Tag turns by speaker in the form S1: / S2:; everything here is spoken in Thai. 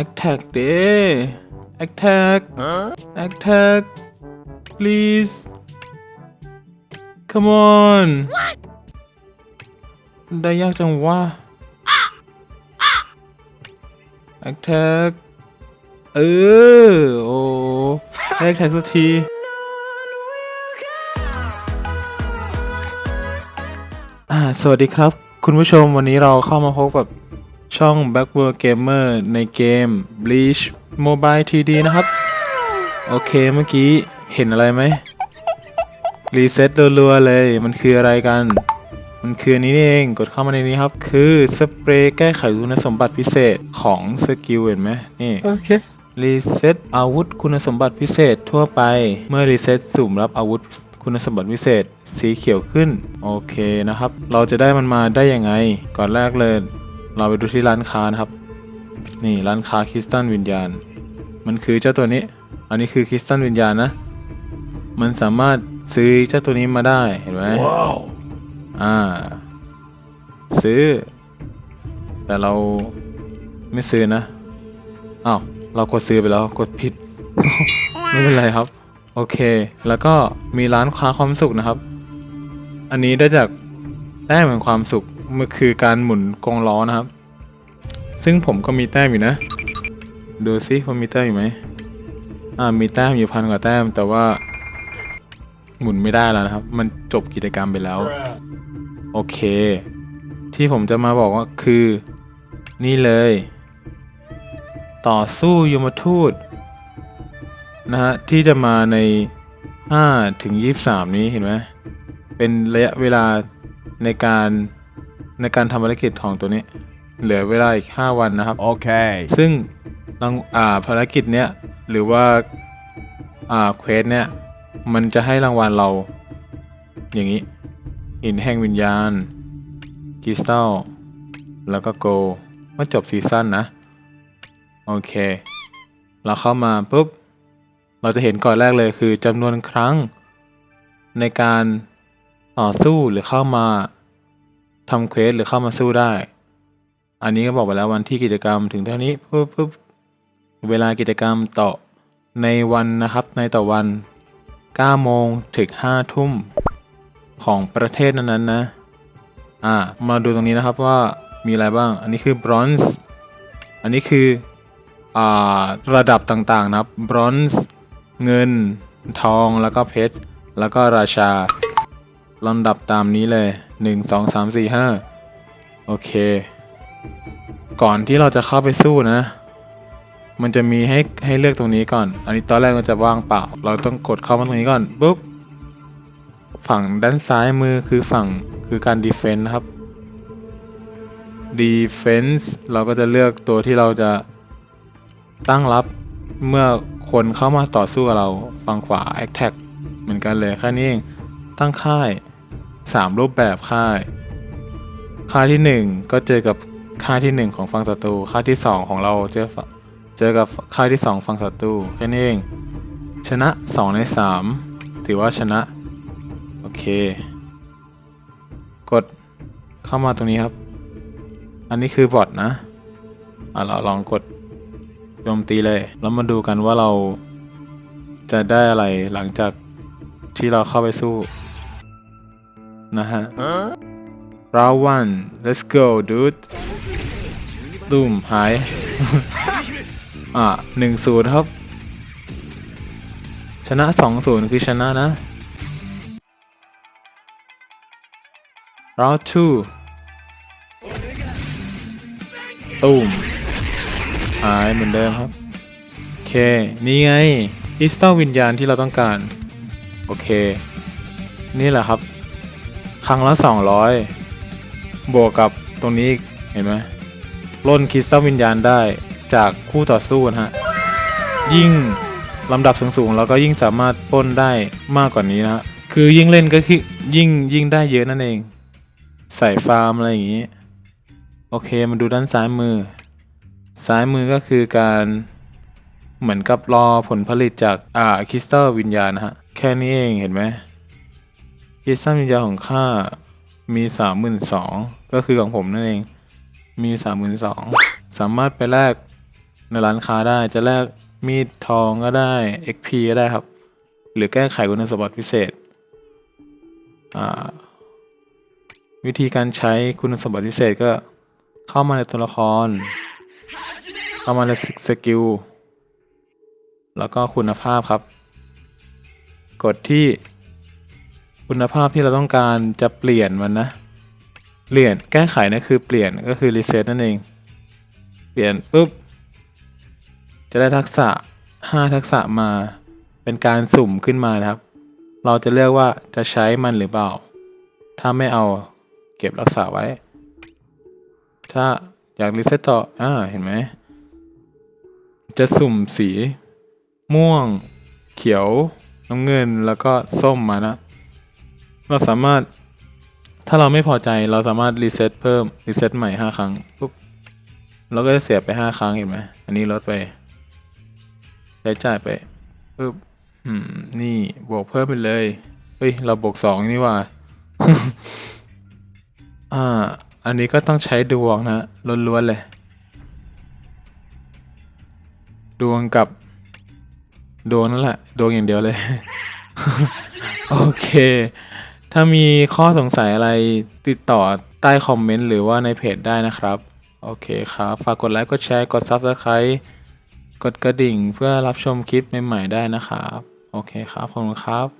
S1: attack เด้ attack attack please come on ได้ยากจังวะ attack เออ โอ้ได้ attack สักที อ่า สวัสดีครับ คุณผู้ชมวันนี้เราเข้ามาพบกับ ช่อง Backward Gamer ในเกม Bleach Mobile 3D นะครับ โอเคเมื่อกี้เห็นอะไรไหมรีเซ็ตรัวๆเลย มันคืออะไรกัน มันคืออันนี้นี่เองกดเข้ามาในนี้ครับ คือสเปรย์แก้ไขคุณสมบัติพิเศษของสกิลเห็นไหมนี่
S2: โอเค
S1: รีเซ็ตอาวุธคุณสมบัติพิเศษทั่วไป เมื่อรีเซ็ตสุ่มรับอาวุธคุณสมบัติพิเศษสีเขียวขึ้น โอเคนะครับ เราจะได้มันมาได้ยังไง ก่อนแรกเลย เราไปดูที่ร้านค้านะครับ นี่ร้านค้าคริสตัลวิญญาณ มันคือเจ้าตัวนี้ อันนี้คือคริสตัลวิญญาณนะ มันสามารถซื้อเจ้าตัวนี้มาได้เห็นไหม
S2: ว้าว
S1: อ่า ซื้อ แต่เราไม่ซื้อนะอ้าวเรากดซื้อไปแล้วกดผิด ไม่เป็นไรครับ โอเค แล้วก็มีร้านค้าความสุขนะครับ อันนี้ได้จากแต้มแห่งความสุข มันคือการหมุนกองล้อนะครับ ซึ่งผมก็มีแต้มอยู่นะ ดูซิว่ามีแต้มอยู่ไหมอ่ามีแต้มอยู่พันกว่าแต้ม แต่ว่า หมุนไม่ได้แล้วนะครับ มันจบกิจกรรมไปแล้ว โอเค ที่ผมจะมาบอกว่าคือ นี่เลย ต่อสู้ยมทูตนะฮะที่จะมาใน5ถึง 23 นี้เห็นไหมเป็นระยะเวลาในการ ในการทำภารกิจของตัวนี้ เหลือเวลาอีก 5 วันนะครับ
S2: Okay.
S1: ซึ่งรางอ่าภารกิจเนี้ยหรือว่าอ่าเควสเนี้ยมันจะให้รางวัลเรา อย่างนี้หินแห่งวิญญาณคริสตัลแล้วก็โกลเมื่อจบซีซั่นนะ โอเค เราเข้ามาปุ๊บ เราจะเห็นก่อนแรกเลยคือจำนวนครั้ง ในการต่อสู้หรือเข้ามา ทำเควสหรือเข้ามาสู้ได้ อันนี้ก็บอกไปแล้ววันที่กิจกรรมถึงเท่านี้ปุ๊บปุ๊บเวลากิจกรรมต่อในวันนะครับในต่อวัน 9 โมงถึง 5 ทุ่มของประเทศนั้นๆนะ อ่า มาดูตรงนี้นะครับว่ามีอะไรบ้าง อันนี้คือบรอนซ์ อันนี้คือ อ่า ระดับต่างๆนะครับบรอนซ์ เงิน ทอง แล้วก็เพชร แล้วก็ราชา ลำดับตามนี้เลย 1 2 3 4 5 โอเค ก่อนที่เราจะเข้าไปสู้นะ มันจะมีให้ให้เลือกตรงนี้ก่อน อันนี้ตอนแรกมันจะว่างเปล่า เราต้องกดเข้ามาตรงนี้ก่อนปุ๊บ ฝั่งด้านซ้ายมือคือฝั่งคือการ defense นะครับ defense เราก็จะเลือกตัวที่เราจะตั้งรับเมื่อคนเข้ามาต่อสู้กับเราฝั่งขวา attack เหมือนกันเลยแค่นี้เองตั้งค่าย 3 รูปแบบค่าย ค่ายที่ 1 ก็เจอกับค่ายที่ 1 ของฝั่งศัตรูค่ายที่ 2 ของเราเจอเจอกับค่ายที่ 2 ฝั่งศัตรูแค่นี้เองชนะ 2 ใน 3 ถือว่าชนะ โอเค กดเข้ามาตรงนี้ครับ อันนี้คือบอทนะอะเราลองกดโจมตีเลย แล้วมาดูกันว่าเราจะได้อะไรหลังจากที่เราเข้าไปสู้ นะฮะ round one let's go dude ตูมหาย อะหนึ่งศูนย์ครับ ชนะสองศูนย์คือชนะนะ round two ตูมหายเหมือนเดิมครับโอเค นี่ไงคริสตัลวิญญาณที่เราต้องการ โอเค นี่แหละครับ รั้งละ 200 บวกกับตรงนี้อีกเห็นไหมล่นคริสตัลวิญญาณได้จากคู่ต่อสู้นะฮะ ยิ่งลำดับสูงๆเราก็ยิ่งสามารถปล้นได้มากกว่านี้นะฮะคือยิ่งเล่นก็คือยิ่งยิ่งได้เยอะนั่นเอง ใส่ฟาร์มอะไรอย่างนี้ โอเคมาดูด้านซ้ายมือ ซ้ายมือก็คือการเหมือนกับรอผลผลิตจากอ่าคริสตัลวิญญาณนะฮะ แค่นี้เองเห็นไหม คริสตัลวิญญาณของข้ามีสามหมื่นสองก็คือของผมนั่นเอง มีสามหมื่นสองสามารถไปแลกในร้านค้าได้จะแลกมีดทองก็ได้ XP ก็ได้ครับ หรือแก้ไขคุณสมบัติพิเศษ วิธีการใช้คุณสมบัติพิเศษก็เข้ามาในตัวละคร เข้ามาในสกิล แล้วก็คุณภาพครับ กดที่ คุณภาพที่เราต้องการจะเปลี่ยนมันนะ เปลี่ยนแก้ไขนะคือเปลี่ยนก็คือรีเซ็ตนั่นเอง เปลี่ยนปุ๊บ จะได้ทักษะ 5 ทักษะมา เป็นการสุ่มขึ้นมานะครับ เราจะเลือกว่าจะใช้มันหรือเปล่า ถ้าไม่เอาเก็บรักษาไว้ ถ้าอยากรีเซ็ตต่ออ่าเห็นไหม จะสุ่มสี ม่วง เขียว น้ำเงินแล้วก็ส้มมานะ เราสามารถถ้าเราไม่พอใจเราสามารถรีเซ็ตเพิ่มรีเซ็ตใหม่ 5 ครั้งปุ๊บเราก็จะเสียไป 5 ครั้งเห็นไหมอันนี้ลดไปใช้จ่ายไปปุ๊บอืมนี่บวกเพิ่มไปเลยเฮ้ยเราบวกสองนี่ว่าอ่า อันนี้ก็ต้องใช้ดวงนะล้วนๆเลย ดวงกับ ดวงนั่นแหละ ดวงอย่างเดียวเลย โอเค ถ้ามีข้อสงสัยอะไรติดต่อใต้คอมเมนต์หรือว่าในเพจได้นะครับ โอเคครับ ฝากกดไลค์ กดแชร์ กด Subscribe กดกระดิ่งเพื่อรับชมคลิปใหม่ๆได้นะครับ โอเคครับ ขอบคุณครับ